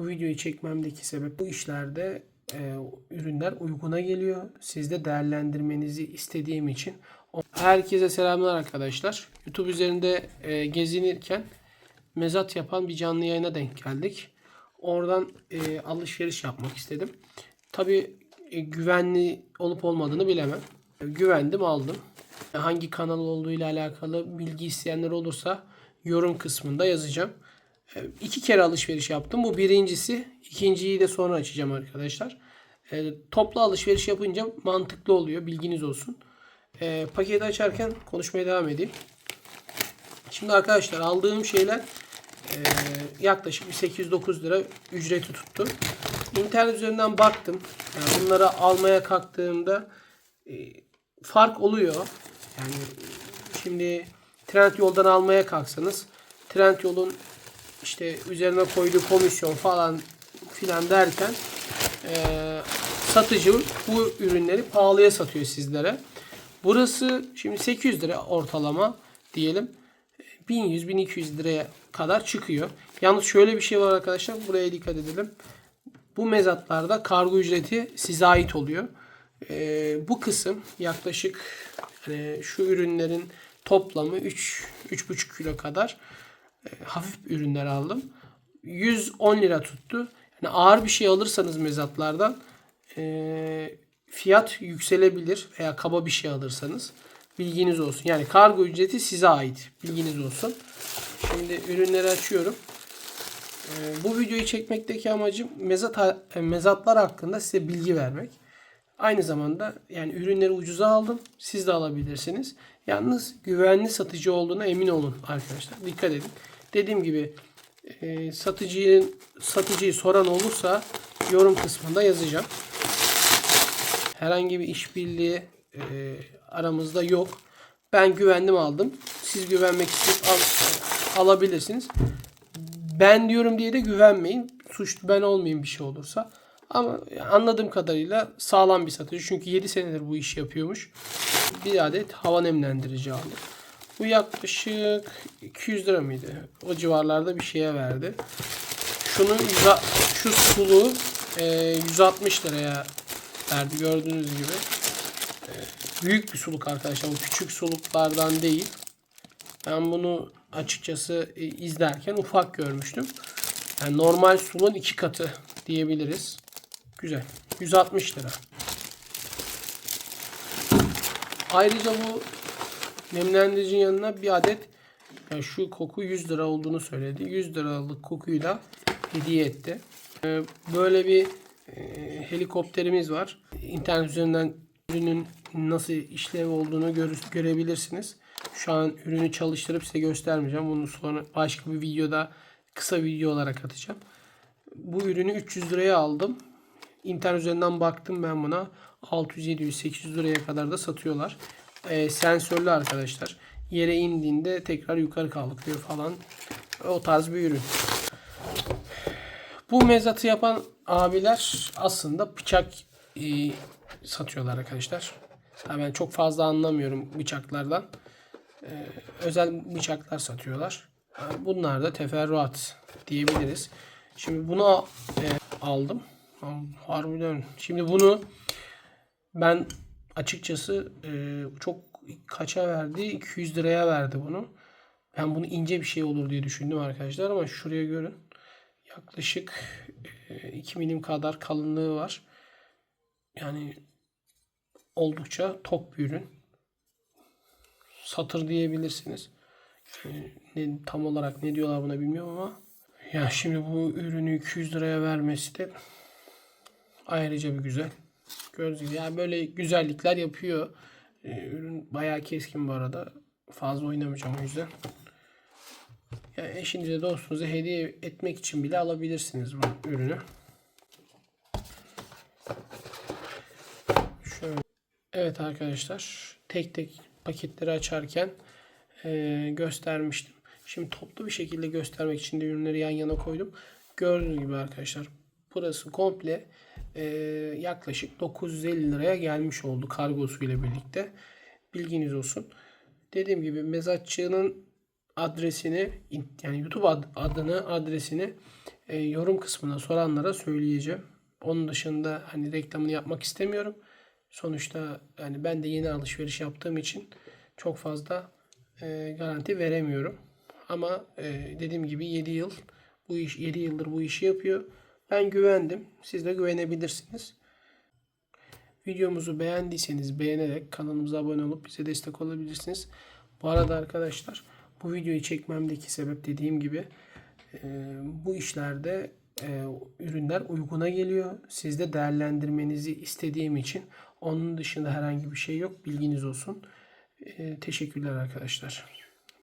Bu videoyu çekmemdeki sebep bu işlerde e, ürünler uyguna geliyor. Siz de değerlendirmenizi istediğim için. Herkese selamlar arkadaşlar. YouTube üzerinde e, gezinirken mezat yapan bir canlı yayına denk geldik. Oradan e, alışveriş yapmak istedim. Tabi güvenli olup olmadığını bilemem. E, güvendim aldım. E, Hangi kanal olduğu ile alakalı bilgi isteyenler olursa yorum kısmında yazacağım. İki kere alışveriş yaptım. Bu birincisi. İkinciyi de sonra açacağım arkadaşlar. E, toplu alışveriş yapınca mantıklı oluyor. Bilginiz olsun. E, paketi açarken konuşmaya devam edeyim. Şimdi arkadaşlar aldığım şeyler e, yaklaşık bir 809 lira ücreti tuttu. İnternet üzerinden baktım. Yani bunları almaya kalktığımda e, fark oluyor. Yani şimdi trend yoldan almaya kalksanız trend yolun işte üzerine koyduğu komisyon falan filan derken e, satıcı bu ürünleri pahalıya satıyor sizlere. Burası şimdi 800 lira ortalama diyelim. 1100-1200 liraya kadar çıkıyor. Yalnız şöyle bir şey var arkadaşlar. Buraya dikkat edelim. Bu mezatlarda kargo ücreti size ait oluyor. Ee, bu kısım yaklaşık hani şu ürünlerin toplamı 3 3,5 kilo kadar e, hafif ürünler aldım. 110 lira tuttu. Yani ağır bir şey alırsanız mezatlardan e, fiyat yükselebilir veya kaba bir şey alırsanız bilginiz olsun. Yani kargo ücreti size ait. Bilginiz olsun. Şimdi ürünleri açıyorum. Ee, bu videoyu çekmekteki amacım mezat e, mezatlar hakkında size bilgi vermek. Aynı zamanda yani ürünleri ucuza aldım. Siz de alabilirsiniz. Yalnız güvenli satıcı olduğuna emin olun arkadaşlar. Dikkat edin. Dediğim gibi e, satıcıyı satıcıyı soran olursa yorum kısmında yazacağım. Herhangi bir işbirliği e, aramızda yok. Ben güvendim aldım. Siz güvenmek isteyip al, alabilirsiniz. Ben diyorum diye de güvenmeyin. Suçlu ben olmayayım bir şey olursa. Ama anladığım kadarıyla sağlam bir satıcı. Çünkü 7 senedir bu işi yapıyormuş. Bir adet hava nemlendirici aldım. Bu yaklaşık 200 lira mıydı? O civarlarda bir şeye verdi. Şunu şu suluğu e, 160 liraya verdi gördüğünüz gibi. E, büyük bir suluk arkadaşlar. Bu küçük suluklardan değil. Ben bunu açıkçası e, izlerken ufak görmüştüm. Yani normal suluğun iki katı diyebiliriz. Güzel. 160 lira. Ayrıca bu nemlendiricinin yanına bir adet yani şu koku 100 lira olduğunu söyledi. 100 liralık kokuyla hediye etti. Ee, Böyle bir e, helikopterimiz var. İnternet üzerinden ürünün nasıl işlev olduğunu gör- görebilirsiniz. Şu an ürünü çalıştırıp size göstermeyeceğim. Bunu sonra başka bir videoda kısa video olarak atacağım. Bu ürünü 300 liraya aldım. İnternet üzerinden baktım ben buna. 600, 700, 800 liraya kadar da satıyorlar. Ee, sensörlü arkadaşlar. Yere indiğinde tekrar yukarı kalkıyor falan. O tarz bir ürün. Bu mezatı yapan abiler aslında bıçak e, satıyorlar arkadaşlar. Ben çok fazla anlamıyorum bıçaklardan. Ee, özel bıçaklar satıyorlar. Bunlar da teferruat diyebiliriz. Şimdi bunu e, aldım. Harbiden. Şimdi bunu ben açıkçası e, çok kaça verdi? 200 liraya verdi bunu. Ben bunu ince bir şey olur diye düşündüm arkadaşlar ama şuraya görün. Yaklaşık e, 2 milim kadar kalınlığı var. Yani oldukça top bir ürün. Satır diyebilirsiniz. Yani ne, tam olarak ne diyorlar buna bilmiyorum ama ya şimdi bu ürünü 200 liraya vermesi de ayrıca bir güzel. Gördüğünüz gibi yani böyle güzellikler yapıyor. Ee, ürün bayağı keskin bu arada. Fazla oynamayacağım o yüzden. Yani eşinize dostunuza hediye etmek için bile alabilirsiniz bu ürünü. Şöyle. Evet arkadaşlar tek tek paketleri açarken eee, göstermiştim. Şimdi toplu bir şekilde göstermek için de ürünleri yan yana koydum. Gördüğünüz gibi arkadaşlar burası komple eee, yaklaşık 950 liraya gelmiş oldu kargosuyla birlikte. Bilginiz olsun. Dediğim gibi mezatçının adresini yani YouTube ad- adını adresini e, yorum kısmına soranlara söyleyeceğim. Onun dışında hani reklamını yapmak istemiyorum. Sonuçta yani ben de yeni alışveriş yaptığım için çok fazla e, garanti veremiyorum. Ama e, dediğim gibi 7 yıl bu iş 7 yıldır bu işi yapıyor. Ben güvendim. Siz de güvenebilirsiniz. Videomuzu beğendiyseniz beğenerek kanalımıza abone olup bize destek olabilirsiniz. Bu arada arkadaşlar bu videoyu çekmemdeki sebep dediğim gibi e, bu işlerde e, ürünler uyguna geliyor. Siz de değerlendirmenizi istediğim için onun dışında herhangi bir şey yok. Bilginiz olsun. E, teşekkürler arkadaşlar.